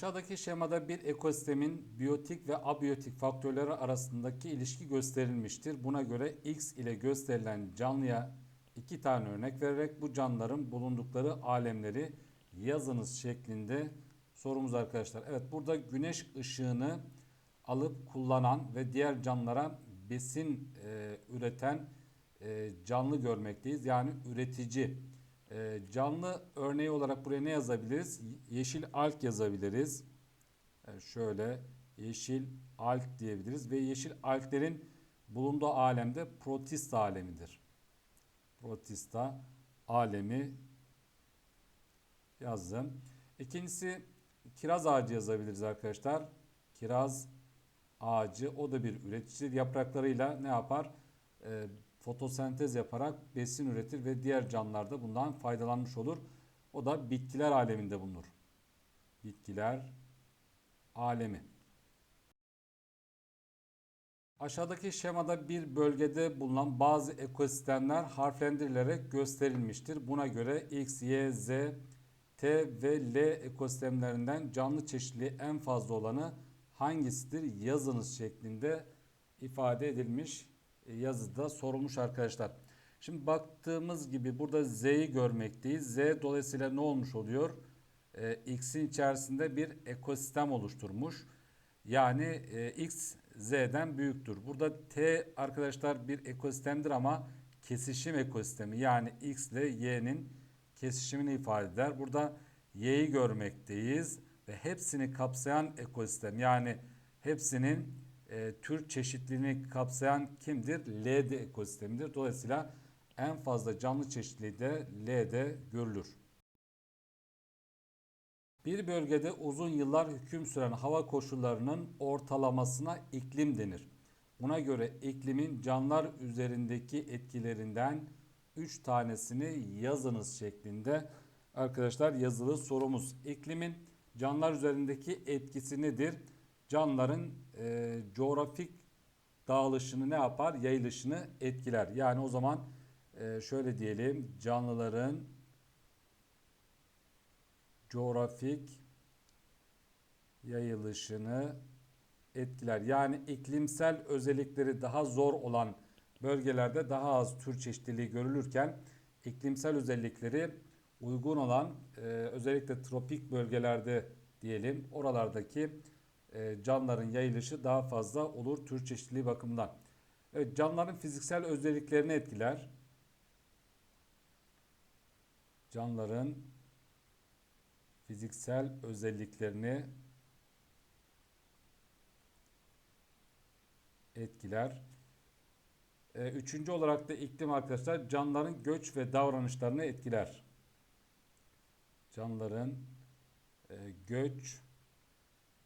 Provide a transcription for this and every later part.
Aşağıdaki şemada bir ekosistemin biyotik ve abiyotik faktörleri arasındaki ilişki gösterilmiştir. Buna göre X ile gösterilen canlıya iki tane örnek vererek bu canlıların bulundukları alemleri yazınız şeklinde sorumuz arkadaşlar. Evet burada güneş ışığını alıp kullanan ve diğer canlılara besin e, üreten e, canlı görmekteyiz. Yani üretici. E, canlı örneği olarak buraya ne yazabiliriz? Yeşil alg yazabiliriz. E, şöyle yeşil alg diyebiliriz ve yeşil alglerin bulunduğu alemde protista alemidir. Protista alemi yazdım. İkincisi kiraz ağacı yazabiliriz arkadaşlar. Kiraz ağacı o da bir üreticidir. Yapraklarıyla ne yapar? E, fotosentez yaparak besin üretir ve diğer canlılar da bundan faydalanmış olur. O da bitkiler aleminde bulunur. Bitkiler alemi. Aşağıdaki şemada bir bölgede bulunan bazı ekosistemler harflendirilerek gösterilmiştir. Buna göre X, Y, Z, T ve L ekosistemlerinden canlı çeşitliliği en fazla olanı hangisidir? Yazınız şeklinde ifade edilmiş yazıda sorulmuş arkadaşlar. Şimdi baktığımız gibi burada Z'yi görmekteyiz. Z dolayısıyla ne olmuş oluyor? E, X'in içerisinde bir ekosistem oluşturmuş. Yani e, X Z'den büyüktür. Burada T arkadaşlar bir ekosistemdir ama kesişim ekosistemi. Yani X ile Y'nin kesişimini ifade eder. Burada Y'yi görmekteyiz ve hepsini kapsayan ekosistem. Yani hepsinin e, tür çeşitliliğini kapsayan kimdir? L'de ekosistemidir. Dolayısıyla en fazla canlı çeşitliliği de L'de görülür. Bir bölgede uzun yıllar hüküm süren hava koşullarının ortalamasına iklim denir. Buna göre iklimin canlılar üzerindeki etkilerinden 3 tanesini yazınız şeklinde arkadaşlar yazılı sorumuz. İklimin canlılar üzerindeki etkisi nedir? Canlıların e, coğrafik dağılışını ne yapar? Yayılışını etkiler. Yani o zaman e, şöyle diyelim canlıların coğrafik yayılışını etkiler. Yani iklimsel özellikleri daha zor olan bölgelerde daha az tür çeşitliliği görülürken iklimsel özellikleri uygun olan e, özellikle tropik bölgelerde diyelim oralardaki e, canlıların yayılışı daha fazla olur tür çeşitliliği bakımından. Evet, canlıların fiziksel özelliklerini etkiler. Canlıların fiziksel özelliklerini etkiler. E, üçüncü olarak da iklim arkadaşlar canlıların göç ve davranışlarını etkiler. Canlıların e, göç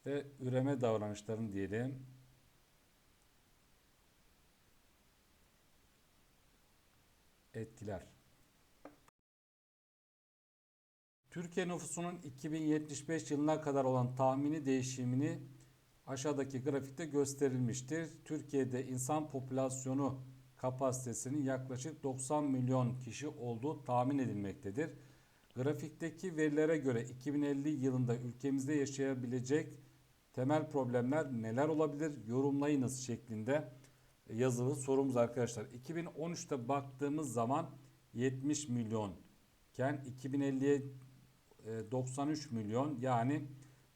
ve üreme davranışlarını diyelim. Etkiler. Türkiye nüfusunun 2075 yılına kadar olan tahmini değişimini aşağıdaki grafikte gösterilmiştir. Türkiye'de insan popülasyonu kapasitesinin yaklaşık 90 milyon kişi olduğu tahmin edilmektedir. Grafikteki verilere göre 2050 yılında ülkemizde yaşayabilecek temel problemler neler olabilir yorumlayınız şeklinde yazılı sorumuz arkadaşlar. 2013'te baktığımız zaman 70 milyon iken 2050'ye 93 milyon yani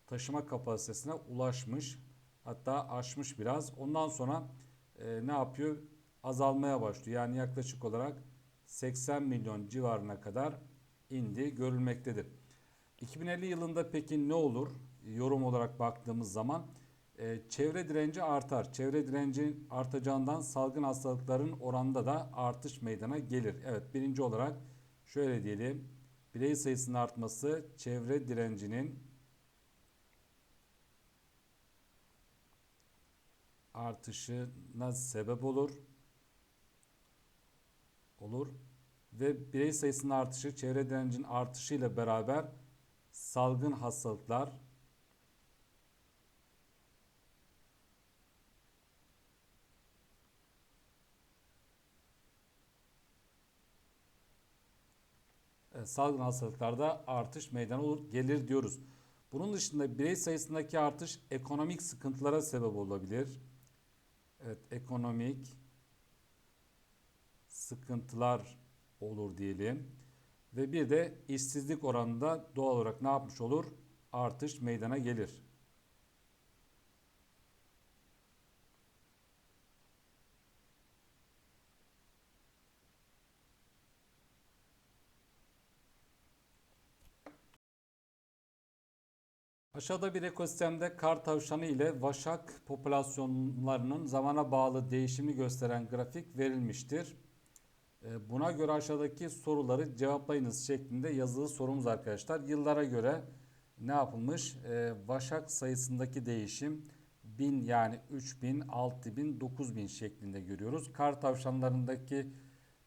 taşıma kapasitesine ulaşmış. Hatta aşmış biraz. Ondan sonra e, ne yapıyor? Azalmaya başlıyor. Yani yaklaşık olarak 80 milyon civarına kadar indi görülmektedir. 2050 yılında peki ne olur? Yorum olarak baktığımız zaman e, çevre direnci artar. Çevre direnci artacağından salgın hastalıkların oranında da artış meydana gelir. Evet birinci olarak şöyle diyelim. Birey sayısının artması çevre direncinin artışına sebep olur. Olur. Ve birey sayısının artışı çevre direncinin artışıyla beraber salgın hastalıklar salgın hastalıklarda artış meydana olur, gelir diyoruz. Bunun dışında birey sayısındaki artış ekonomik sıkıntılara sebep olabilir. Evet, ekonomik sıkıntılar olur diyelim. Ve bir de işsizlik oranında doğal olarak ne yapmış olur? Artış meydana gelir. Aşağıda bir ekosistemde kar tavşanı ile vaşak popülasyonlarının zamana bağlı değişimi gösteren grafik verilmiştir. E, Buna göre aşağıdaki soruları cevaplayınız şeklinde yazılı sorumuz arkadaşlar. Yıllara göre ne yapılmış? E, Vaşak sayısındaki değişim 1000 yani 3000, 6000, 9000 şeklinde görüyoruz. Kar tavşanlarındaki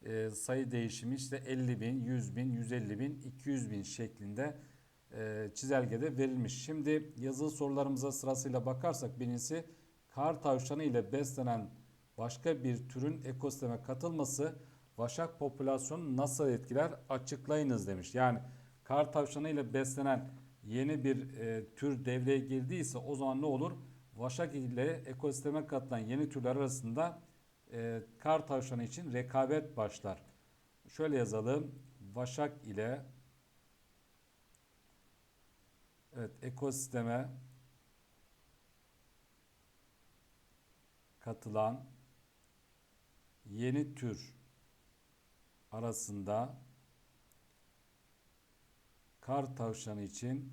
e, sayı değişimi işte 50 bin, 100 bin, 150 bin, 200 bin şeklinde e, çizelgede verilmiş. Şimdi yazılı sorularımıza sırasıyla bakarsak birincisi kar tavşanı ile beslenen başka bir türün ekosisteme katılması vaşak popülasyonu nasıl etkiler açıklayınız demiş. Yani kar tavşanı ile beslenen yeni bir e, tür devreye girdiyse o zaman ne olur? Vaşak ile ekosisteme katılan yeni türler arasında e, kar tavşanı için rekabet başlar. Şöyle yazalım. Vaşak ile evet ekosisteme katılan yeni tür arasında kar tavşanı için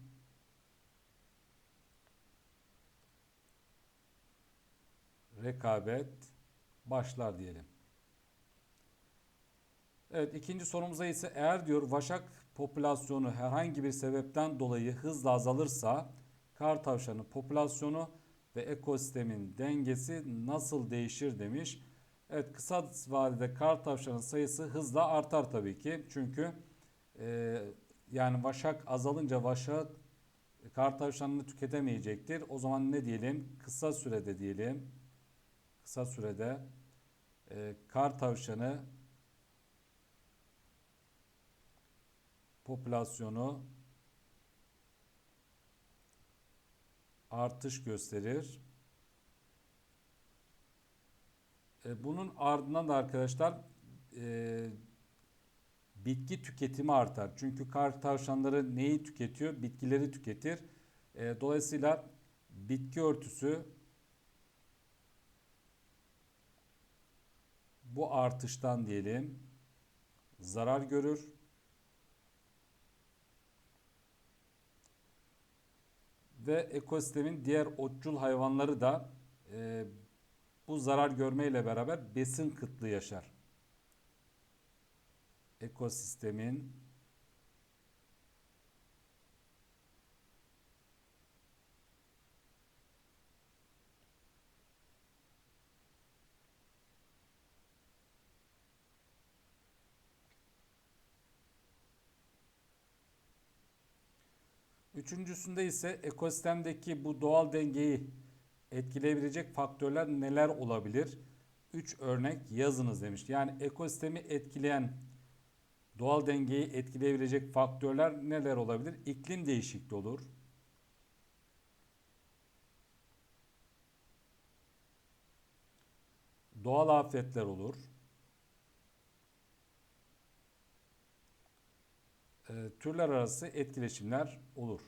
rekabet başlar diyelim. Evet ikinci sorumuza ise eğer diyor vaşak popülasyonu herhangi bir sebepten dolayı hızla azalırsa kar tavşanı popülasyonu ve ekosistemin dengesi nasıl değişir demiş. Evet kısa vadede kar tavşanın sayısı hızla artar tabii ki. Çünkü e, yani vaşak azalınca vaşak kar tavşanını tüketemeyecektir. O zaman ne diyelim? Kısa sürede diyelim. Kısa sürede e, kar tavşanı popülasyonu artış gösterir. E, bunun ardından da arkadaşlar e, bitki tüketimi artar. Çünkü kar tavşanları neyi tüketiyor? Bitkileri tüketir. E, dolayısıyla bitki örtüsü bu artıştan diyelim zarar görür. Ve ekosistemin diğer otçul hayvanları da e, bu zarar görmeyle beraber besin kıtlığı yaşar. Ekosistemin Üçüncüsünde ise ekosistemdeki bu doğal dengeyi etkileyebilecek faktörler neler olabilir? 3 örnek yazınız demiş. Yani ekosistemi etkileyen doğal dengeyi etkileyebilecek faktörler neler olabilir? İklim değişikliği olur. Doğal afetler olur. Türler arası etkileşimler olur.